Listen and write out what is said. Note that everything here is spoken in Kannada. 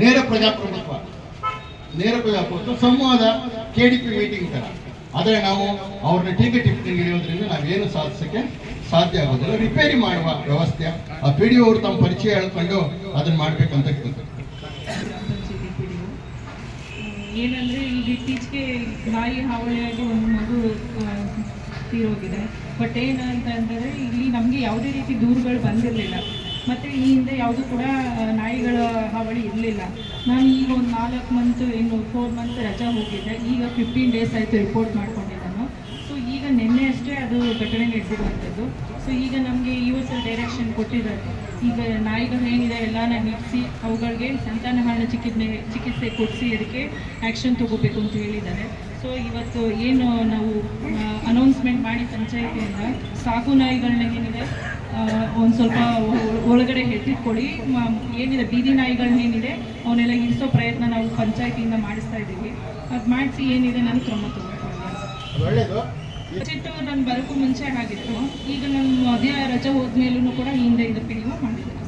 ನೇರ ಪ್ರಜಾಪ್ರಭುತ್ವ. ನೇರ ಪ್ರಜಾಪ್ರಭುತ್ವ ಸಂವಾದ ಕೆ ಡಿ ಪಿ ಮೀಟಿಂಗ್ ತರ. ಆದರೆ ನಾವು ಅವ್ರನ್ನ ಟೀಕೆ ಟಿಪ್ಪಣಿಗೆ ಇಳಿಯೋದ್ರಿಂದ ನಾವೇನು ಸಾಧಿಸೋಕ್ಕೆ ಸಾಧ್ಯ ಆಗೋದಿಲ್ಲ. ರಿಪೇರಿ ಮಾಡುವ ವ್ಯವಸ್ಥೆ, ಆ ಪಿ ಡಿ ಅವರು ತಮ್ಮ ಪರಿಚಯ ಹೇಳ್ಕೊಂಡು ಅದನ್ನ ಮಾಡ್ಬೇಕಂತ ಕೇಳ್ತಾರೆ. ಏನಂದ್ರೆ ಈಗ ಇತ್ತೀಚೆಗೆ ಬಾಯಿ ಹಾವಳಿಯಾಗಿ ಒಂದು ಮಗು ತೀರೋಗಿದೆ. ಬಟ್ ಏನಂತ ಅಂದರೆ ಇಲ್ಲಿ ನಮಗೆ ಯಾವುದೇ ರೀತಿ ದೂರುಗಳು ಬಂದಿರಲಿಲ್ಲ. ಮತ್ತು ಈ ಹಿಂದೆ ಯಾವುದೂ ಕೂಡ ನಾಯಿಗಳ ಹಾವಳಿ ಇರಲಿಲ್ಲ. ನಾನು ಈಗ ಒಂದು ನಾಲ್ಕು ಮಂತ್ ಇನ್ನು ಫೋರ್ ಮಂತ್ ರಜಾ ಹೋಗಿದ್ದೆ ಈಗ ಫಿಫ್ಟೀನ್ ಡೇಸ್ ಆಯಿತು ರಿಪೋರ್ಟ್ ಮಾಡ್ಕೊಂಡಿದ್ದಾನು ಸೊ ಈಗ ನಿನ್ನೆ ಅಷ್ಟೇ ಅದು ಘಟನೆ ನಡೆದಿರುವಂಥದ್ದು ಸೊ ಈಗ ನಮಗೆ ಎಸ್ ಎಲ್ ಡೈರೆಕ್ಷನ್ ಕೊಟ್ಟಿದ್ದಾರೆ. ಈಗ ನಾಯಿಗಳು ಏನಿದೆ ಎಲ್ಲಾನ ಹಿಡಿಸಿ ಅವುಗಳಿಗೆ ಸಂತಾನಹರಣ ಚಿಕಿತ್ಸೆ ಚಿಕಿತ್ಸೆ ಕೊಡಿಸಿ ಅದಕ್ಕೆ ಆ್ಯಕ್ಷನ್ ತಗೋಬೇಕು ಅಂತ ಹೇಳಿದ್ದಾರೆ. ಸೊ ಇವತ್ತು ಏನು ನಾವು ಅನೌನ್ಸ್ಮೆಂಟ್ ಮಾಡಿ ಪಂಚಾಯತಿಯಿಂದ ಸಾಕು ನಾಯಿಗಳನ್ನ ಏನಿದೆ ಒಂದು ಸ್ವಲ್ಪ ಒಳಗಡೆ ಹೆಟ್ಟಿಟ್ಕೊಳ್ಳಿ ಏನಿದೆ ಬೀದಿ ನಾಯಿಗಳನ್ನ ಏನಿದೆ ಅವನ್ನೆಲ್ಲ ಇಳಿಸೋ ಪ್ರಯತ್ನ ನಾವು ಪಂಚಾಯತಿಯಿಂದ ಮಾಡಿಸ್ತಾ ಇದ್ದೀವಿ. ಅದು ಮಾಡಿಸಿ ಏನಿದೆ ನಾನು ಕ್ರಮ ತಗೊಂಡು ಬಜೆಟ್ ನಾನು ಬರೋಕ್ಕೂ ಮುಂಚೆ ಆಗಿತ್ತು. ಈಗ ನಾನು ಮದುವೆ ರಜೆ ಹೋದ್ಮೇಲೂ ಕೂಡ ಹಿಂದೆ ಇದು ನೀವು ಮಾಡಿದ್ದೀನಿ